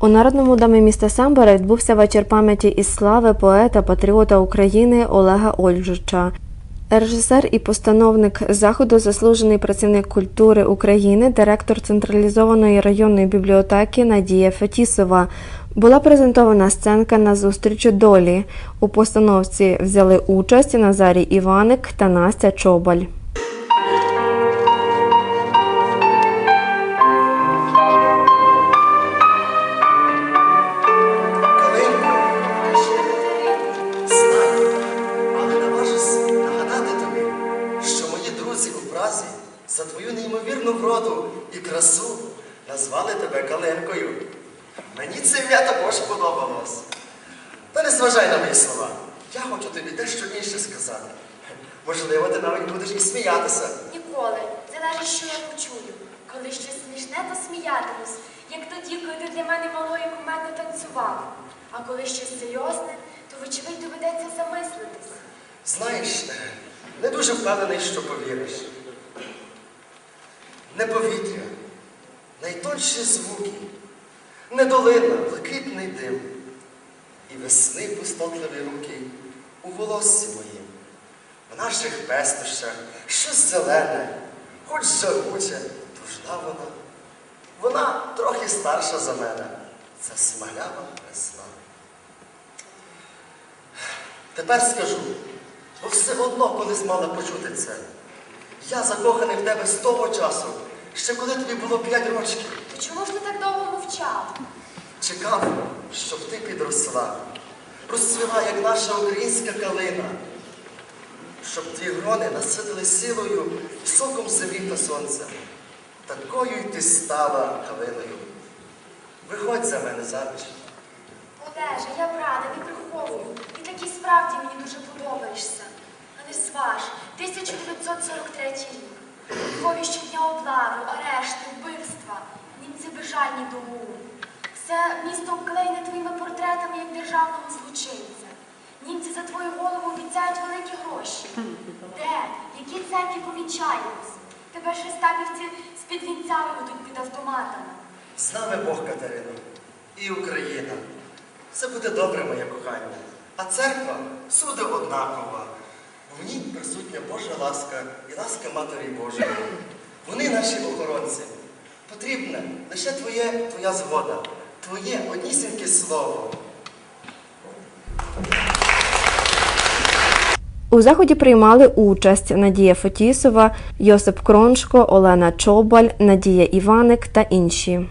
У Народному домі міста Самбора відбувся вечір пам'яті із слави поета, патріота України Олега Ольжича. Режисер і постановник заходу, заслужений працівник культури України, директор централізованої районної бібліотеки Надія Фетісова. Була презентована сценка на зустрічі долі. У постановці взяли участь Назарій Іваник та Настя Чобаль. Друзі за твою неймовірну вроду і красу назвали тебе Калинкою. Мені це ім'я також подобалось. Та не зважай на мої слова. Я хочу тобі дещо інше сказати. Можливо, ти навіть будеш і сміятися. Ніколи. Залежить, що я почую. Коли щось смішне, то сміятимусь, як тоді, коли ти для мене малою кумедно танцював. А коли щось серйозне, то вочевидь доведеться замислитись. Знаєш, не дуже впевнений, що повіриш. Не повітря, найтонші звуки, не долина, блакитний дим, і весни пустотливі руки у волоссі моїм, в наших пестощах щось зелене, хоч жаруче, тужна вона. Вона трохи старша за мене. Це смаглява весна. Тепер скажу, бо все одно колись мала почути це. Я закоханий в тебе з того часу, ще коли тобі було п'ять років. То чому ж ти так довго мовчав? Чекав, щоб ти підросла, розцвіла, як наша українська калина, щоб твої грони наситили силою і соком землі та сонця. Такою й ти стала калиною. Виходь за мене заміж. Олеже, я б рада, не приховую. Ти таки справді мені дуже подобаєшся. Але зваж, 1943 рік. У Львові щодня облави, арешти, вбивства. Німці безжальні до гуму. Все місто обклеєне твоїми портретами як державного злочинця. Німці за твою голову обіцяють великі гроші. Де? Які церкві повінчаємось? Тебе шестапівці з-під вінцями ведуть під автоматами. З нами Бог, Катерино, і Україна. Все буде добре, моє кохання. А церква всюди однакова. В ній присутня Божа ласка і ласка Матері Божої. Вони наші охоронці. Потрібне лише твоє, твоя згода, твоє однісіньке слово. У заході приймали участь Надія Фетісова, Йосип Кроншко, Олена Чобаль, Надія Іваник та інші.